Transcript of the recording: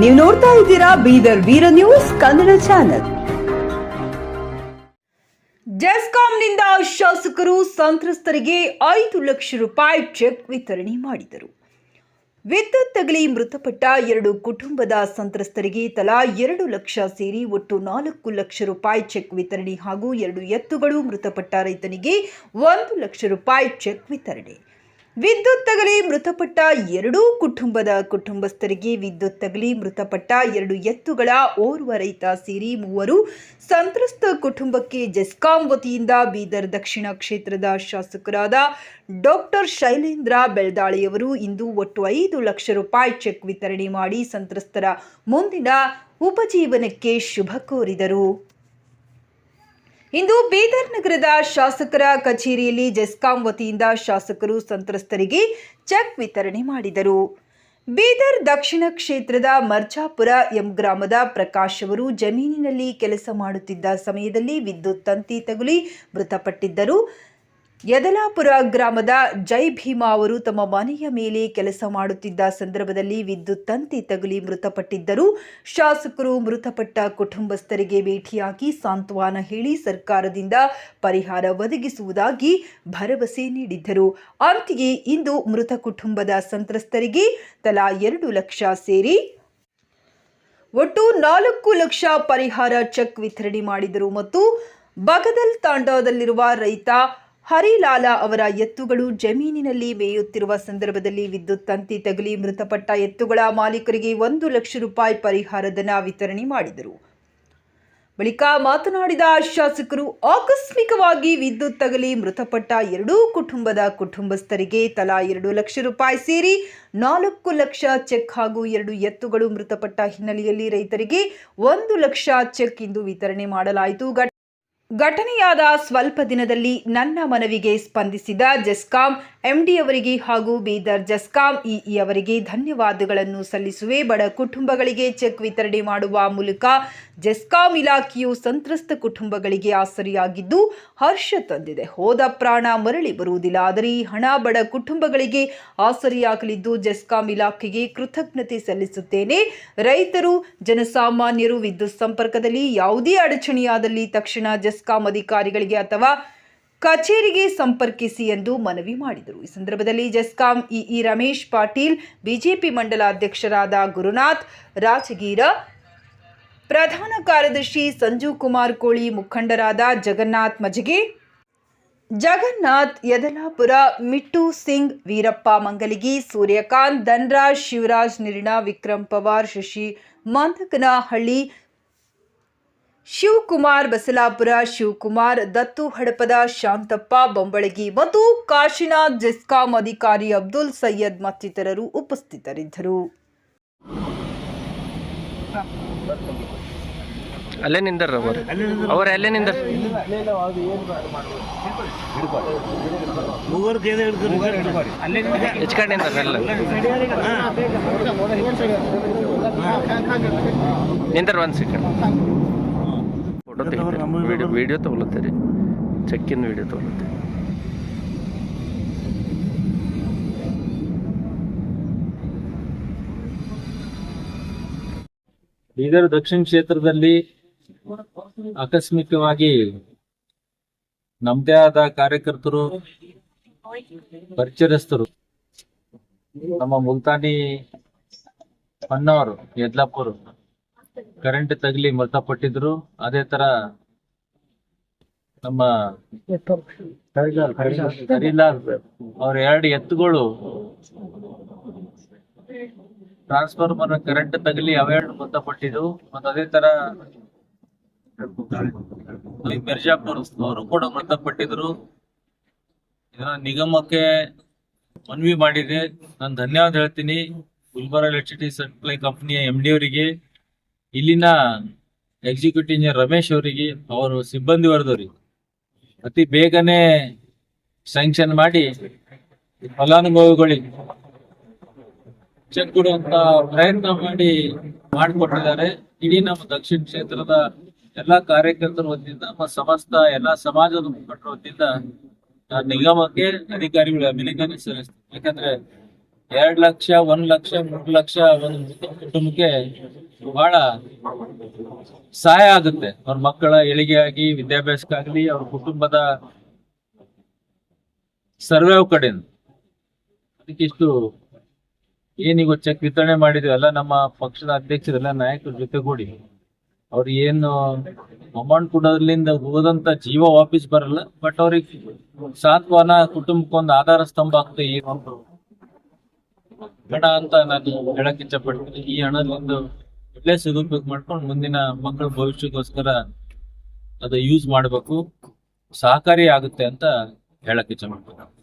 ನೀವು ನೋಡ್ತಾ ಇದ್ದೀರಾ ಬೀದರ್ ವೀರ ನ್ಯೂಸ್ ಕನ್ನಡ ಚಾನೆಲ್. ಜೆಸ್ಕಾಂನಿಂದ ಶಾಸಕರು ಸಂತ್ರಸ್ತರಿಗೆ ಐದು ಲಕ್ಷ ರೂಪಾಯಿ ಚೆಕ್ ವಿತರಣೆ ಮಾಡಿದರು. ವಿದ್ಯುತ್ ತಗಲಿ ಮೃತಪಟ್ಟ ಎರಡು ಕುಟುಂಬದ ಸಂತ್ರಸ್ತರಿಗೆ ತಲಾ ಎರಡು ಲಕ್ಷ ಸೇರಿ ಒಟ್ಟು ನಾಲ್ಕು ಲಕ್ಷ ರೂಪಾಯಿ ಚೆಕ್ ವಿತರಣೆ ಹಾಗೂ ಎರಡು ಎತ್ತುಗಳು ಮೃತಪಟ್ಟ ರೈತನಿಗೆ ಒಂದು ಲಕ್ಷ ರೂಪಾಯಿ ಚೆಕ್ ವಿತರಣೆ. ವಿದ್ಯುತ್ ತಗಲಿ ಮೃತಪಟ್ಟ ಎರಡೂ ಕುಟುಂಬದ ಕುಟುಂಬಸ್ಥರಿಗೆ ವಿದ್ಯುತ್ ತಗಲಿ ಮೃತಪಟ್ಟ ಎರಡು ಎತ್ತುಗಳ ಓರ್ವ ರೈತ ಸೇರಿ ಮೂವರು ಸಂತ್ರಸ್ತ ಕುಟುಂಬಕ್ಕೆ ಜೆಸ್ಕಾಂ ವತಿಯಿಂದ ಬೀದರ್ ದಕ್ಷಿಣ ಕ್ಷೇತ್ರದ ಶಾಸಕರಾದ ಡಾಕ್ಟರ್ ಶೈಲೇಂದ್ರ ಬೆಳ್ದಾಳಿಯವರು ಇಂದು ಒಟ್ಟು ಐದು ಲಕ್ಷ ರೂಪಾಯಿ ಚೆಕ್ ವಿತರಣೆ ಮಾಡಿ ಸಂತ್ರಸ್ತರ ಮುಂದಿನ ಉಪಜೀವನಕ್ಕೆ ಶುಭ ಕೋರಿದರು. ಇಂದು ಬೀದರ್ ನಗರದ ಶಾಸಕರ ಕಚೇರಿಯಲ್ಲಿ ಜೆಸ್ಕಾಂ ವತಿಯಿಂದ ಶಾಸಕರು ಸಂತ್ರಸ್ತರಿಗೆ ಚೆಕ್ ವಿತರಣೆ ಮಾಡಿದರು. ಬೀದರ್ ದಕ್ಷಿಣ ಕ್ಷೇತ್ರದ ಮರ್ಜಾಪುರ ಎಂ ಗ್ರಾಮದ ಪ್ರಕಾಶ್ ಅವರು ಜಮೀನಿನಲ್ಲಿ ಕೆಲಸ ಮಾಡುತ್ತಿದ್ದ ಸಮಯದಲ್ಲಿ ವಿದ್ಯುತ್ ತಂತಿ ತಗುಲಿ ಮೃತಪಟ್ಟಿದ್ದರು. ಯದಲಾಪುರ ಗ್ರಾಮದ ಜೈ ಭೀಮಾ ಅವರು ತಮ್ಮ ಮನೆಯ ಮೇಲೆ ಕೆಲಸ ಮಾಡುತ್ತಿದ್ದ ಸಂದರ್ಭದಲ್ಲಿ ವಿದ್ಯುತ್ ತಂತಿ ತಗುಲಿ ಮೃತಪಟ್ಟಿದ್ದರು. ಶಾಸಕರು ಮೃತಪಟ್ಟ ಕುಟುಂಬಸ್ಥರಿಗೆ ಭೇಟಿಯಾಗಿ ಸಾಂತ್ವನ ಹೇಳಿ ಸರ್ಕಾರದಿಂದ ಪರಿಹಾರ ಒದಗಿಸುವುದಾಗಿ ಭರವಸೆ ನೀಡಿದ್ದರು. ಅಂತೆಯೇ ಇಂದು ಮೃತ ಕುಟುಂಬದ ಸಂತ್ರಸ್ತರಿಗೆ ತಲಾ ಎರಡು ಲಕ್ಷ ಸೇರಿ ಒಟ್ಟು ನಾಲ್ಕು ಲಕ್ಷ ಪರಿಹಾರ ಚೆಕ್ ವಿತರಣೆ ಮಾಡಿದರು ಮತ್ತು ಬಗದಲ್ ತಾಂಡಾದಲ್ಲಿರುವ ರೈತ ಹರಿಲಾಲ ಅವರ ಎತ್ತುಗಳು ಜಮೀನಿನಲ್ಲಿ ಮೇಯುತ್ತಿರುವ ಸಂದರ್ಭದಲ್ಲಿ ವಿದ್ಯುತ್ ತಂತಿ ತಗುಲಿ ಮೃತಪಟ್ಟ ಎತ್ತುಗಳ ಮಾಲೀಕರಿಗೆ ಒಂದು ಲಕ್ಷ ರೂಪಾಯಿ ಪರಿಹಾರಧನ ವಿತರಣೆ ಮಾಡಿದರು. ಬಳಿಕ ಮಾತನಾಡಿದ ಶಾಸಕರು, ಆಕಸ್ಮಿಕವಾಗಿ ವಿದ್ಯುತ್ ತಗಲಿ ಮೃತಪಟ್ಟ ಎರಡೂ ಕುಟುಂಬದ ಕುಟುಂಬಸ್ಥರಿಗೆ ತಲಾ ಎರಡು ಲಕ್ಷ ರೂಪಾಯಿ ಸೇರಿ ನಾಲ್ಕು ಲಕ್ಷ ಚೆಕ್ ಹಾಗೂ ಎರಡು ಎತ್ತುಗಳು ಮೃತಪಟ್ಟ ಹಿನ್ನೆಲೆಯಲ್ಲಿ ರೈತರಿಗೆ ಒಂದು ಲಕ್ಷ ಚೆಕ್ ಇಂದು ವಿತರಣೆ ಮಾಡಲಾಯಿತು. ಘಟನೆಯಾದ ಸ್ವಲ್ಪ ದಿನದಲ್ಲಿ ನನ್ನ ಮನವಿಗೆ ಸ್ಪಂದಿಸಿದ ಜೆಸ್ಕಾಂ ಎಂಡಿ ಅವರಿಗೆ ಹಾಗೂ ಬೀದರ್ ಜಸ್ಕಾಂ ಇಇ ಅವರಿಗೆ ಧನ್ಯವಾದಗಳನ್ನು ಸಲ್ಲಿಸುವೆ. ಬಡ ಕುಟುಂಬಗಳಿಗೆ ಚೆಕ್ ವಿತರಣೆ ಮಾಡುವ ಮೂಲಕ ಜೆಸ್ಕಾಂ ಇಲಾಖೆಯು ಸಂತ್ರಸ್ತ ಕುಟುಂಬಗಳಿಗೆ ಆಸರಿಯಾಗಿದ್ದು, ಹರ್ಷ ತಂದಿದೆ. ಹೋದ ಪ್ರಾಣ ಮರಳಿ ಬರುವುದಿಲ್ಲ. ಆದರೆ ಈ ಹಣ ಬಡ ಕುಟುಂಬಗಳಿಗೆ ಆಸರಿಯಾಗಲಿದ್ದು, ಜೆಸ್ಕಾಂ ಇಲಾಖೆಗೆ ಕೃತಜ್ಞತೆ ಸಲ್ಲಿಸುತ್ತೇನೆ. ರೈತರು, ಜನಸಾಮಾನ್ಯರು ವಿದ್ಯುತ್ ಸಂಪರ್ಕದಲ್ಲಿ ಯಾವುದೇ ಅಡಚಣೆಯಾದಲ್ಲಿ ತಕ್ಷಣ ಜೆಸ್ಕಾಂ ಅಧಿಕಾರಿಗಳಿಗೆ ಅಥವಾ ಕಚೇರಿಗೆ ಸಂಪರ್ಕಿಸಿ ಎಂದು ಮನವಿ ಮಾಡಿದರು. ಈ ಸಂದರ್ಭದಲ್ಲಿ ಜೆಸ್ಕಾಂ ಇಇ ರಮೇಶ್ ಪಾಟೀಲ್, ಬಿಜೆಪಿ ಮಂಡಲ ಅಧ್ಯಕ್ಷರಾದ ಗುರುನಾಥ್, ರಾಜಗೀರ, ಪ್ರಧಾನ ಕಾರ್ಯದರ್ಶಿ ಸಂಜು ಕುಮಾರ್ ಕೋಳಿ, ಮುಖಂಡರಾದ ಜಗನ್ನಾಥ್ ಮಜಗೆ ಜಗನ್ನಾಥ್ ಯದಲಾಪುರ, ಮಿಟ್ಟು ಸಿಂಗ್, ವೀರಪ್ಪ ಮಂಗಲಿಗಿ, ಸೂರ್ಯಕಾಂತ್, ಧನ್ರಾಜ್, ಶಿವರಾಜ್, ನಿರ್ಣ, ವಿಕ್ರಮ್ ಪವಾರ್, ಶಶಿ ಮಂದಕನಹಳ್ಳಿ ಶಿವಕುಮಾರ್ ಬಸಲಾಪುರ, ಶಿವಕುಮಾರ್ ದತ್ತು ಹಡಪದ ಶಾಂತಪ್ಪ ಬೊಂಬಳಗಿ ಮತ್ತು ಕಾಶಿನಾಥ್ ಜೆಸ್ಕಾಂ ಅಧಿಕಾರಿ ಅಬ್ದುಲ್ ಸೈಯದ್ ಮತ್ತಿತರರು ಉಪಸ್ಥಿತರಿದ್ದರು. ಅಲ್ಲೇ ನಿಂದರ್ ಅವರು. ಅಲ್ಲೇ ಒಂದು ಸೆಕೆಂಡ್ ಫೋಟೋ ತೆಗಿತೀರಿ ವಿಡಿಯೋ ತೊಗೊಳತ್ತೀರಿ ಚೆಕ್ಕಿನ ವಿಡಿಯೋ ತೊಗೊಳತ್ತೀರಿ ಬೀದರ್ ದಕ್ಷಿಣ ಕ್ಷೇತ್ರದಲ್ಲಿ ಆಕಸ್ಮಿಕವಾಗಿ ನಮ್ದೇ ಆದ ಕಾರ್ಯಕರ್ತರು ಪರಿಚಯಸ್ಥರು ನಮ್ಮ ಮುಲ್ತಾನಿ ಅಣ್ಣವರು ಯದ್ಲಾಪುರ್. ಕರೆಂಟ್ ತಗಲಿ ಮೃತಪಟ್ಟಿದ್ರು ಅದೇ ತರ ನಮ್ಮ ಅವ್ರ ಎರಡು ಎತ್ತುಗಳು ಟ್ರಾನ್ಸ್ಫಾರ್ಮರ್ ಕರೆಂಟ್ ತಗಲಿ ಅವೆರಡು ಮೃತಪಟ್ಟಿದ್ದು ಮತ್ತು ಅದೇ ತರ ಮಿರ್ಜಾಪುರ್ ಅವರು ಕೂಡ ಮೃತಪಟ್ಟಿದ್ರು ಇದನ್ನ ನಿಗಮಕ್ಕೆ ಮನವಿ ಮಾಡಿದೆ. ನಾನು ಧನ್ಯವಾದ ಹೇಳ್ತೀನಿ. ಗುಲ್ಬರ್ಗ ಎಲೆಕ್ಟ್ರಿಸಿಟಿ ಸಪ್ಲೈ ಕಂಪನಿಯ ಎಂ ಡಿ ಅವರಿಗೆ. ಇಲ್ಲಿನ ಎಕ್ಸಿಕ್ಯೂಟಿವ್ ಇಂಜಿನಿಯರ್ ರಮೇಶ್ ಅವರಿಗೆ, ಅವರು ಸಿಬ್ಬಂದಿ ವರ್ಗದವರಿಗೆ ಅತಿ ಬೇಗನೆ ಸ್ಯಾಂಕ್ಷನ್ ಮಾಡಿ ಫಲಾನುಭವಿಗಳಿಗೆ ಚೆಕ್ ಕೊಡುವಂತ ಪ್ರಯತ್ನ ಮಾಡಿ ಮಾಡಿಕೊಟ್ಟಿದ್ದಾರೆ. ಇಡೀ ನಮ್ಮ ದಕ್ಷಿಣ ಕ್ಷೇತ್ರದ ಎಲ್ಲಾ ಕಾರ್ಯಕರ್ತರ ವತಿಯಿಂದ, ನಮ್ಮ ಸಮಸ್ತ ಎಲ್ಲಾ ಸಮಾಜದ ಮುಖಂಡರ ವತಿಯಿಂದ ನಿಗಮಕ್ಕೆ ಅಧಿಕಾರಿಗಳು ಅಭಿನಂದನೆ ಸಲ್ಲಿಸ್ತೀನಿ. ಯಾಕಂದ್ರೆ ಎರಡ್ ಲಕ್ಷ, ಒಂದ್ ಲಕ್ಷ, ಮೂರ್ ಲಕ್ಷ, ಒಂದು ಕುಟುಂಬಕ್ಕೆ ಬಹಳ ಸಹಾಯ ಆಗುತ್ತೆ. ಅವ್ರ ಮಕ್ಕಳ ಏಳಿಗೆಯಾಗಿ, ವಿದ್ಯಾಭ್ಯಾಸಕ್ಕಾಗ್ಲಿ, ಅವ್ರ ಕುಟುಂಬದ ಸರ್ವೇವ್ ಕಡೆಯಿಂದ ಅದಕ್ಕೆ ಇಷ್ಟು ಏನೀಗ ಚೆಕ್ ವಿತರಣೆ ಮಾಡಿದೀವಲ್ಲ ನಮ್ಮ ಪಕ್ಷದ ಅಧ್ಯಕ್ಷರೆಲ್ಲ ನಾಯಕರ ಜೊತೆಗೂಡಿ. ಅವ್ರು ಏನು ಅಮೌಂಟ್ ಕೊಡೋದ್ರಿಂದ ಹೋದಂತ ಜೀವ ವಾಪಸ್ ಬರಲ್ಲ, ಬಟ್ ಅವ್ರಿಗೆ ಸಾಂತ್ವನ ಕುಟುಂಬಕ್ಕೊಂದು ಆಧಾರ ಸ್ತಂಭ ಆಗ್ತದೆ. ಏನು ಹಣ ಅಂತ ನಾನು ಹೇಳಕ್ ಇಷ್ಟಪಡ್ತೀನಿ ಈ ಹಣದಿಂದ ಒಳ್ಳೆ ಸದುಪಯೋಗ ಮಾಡ್ಕೊಂಡು ಮುಂದಿನ ಮಕ್ಕಳ ಭವಿಷ್ಯಕ್ಕೋಸ್ಕರ ಅದ ಯೂಸ್ ಮಾಡಬೇಕು. ಸಹಕಾರಿ ಆಗುತ್ತೆ ಅಂತ ಹೇಳಕ್ ಇಷ್ಟಪಡ್ತೀನಿ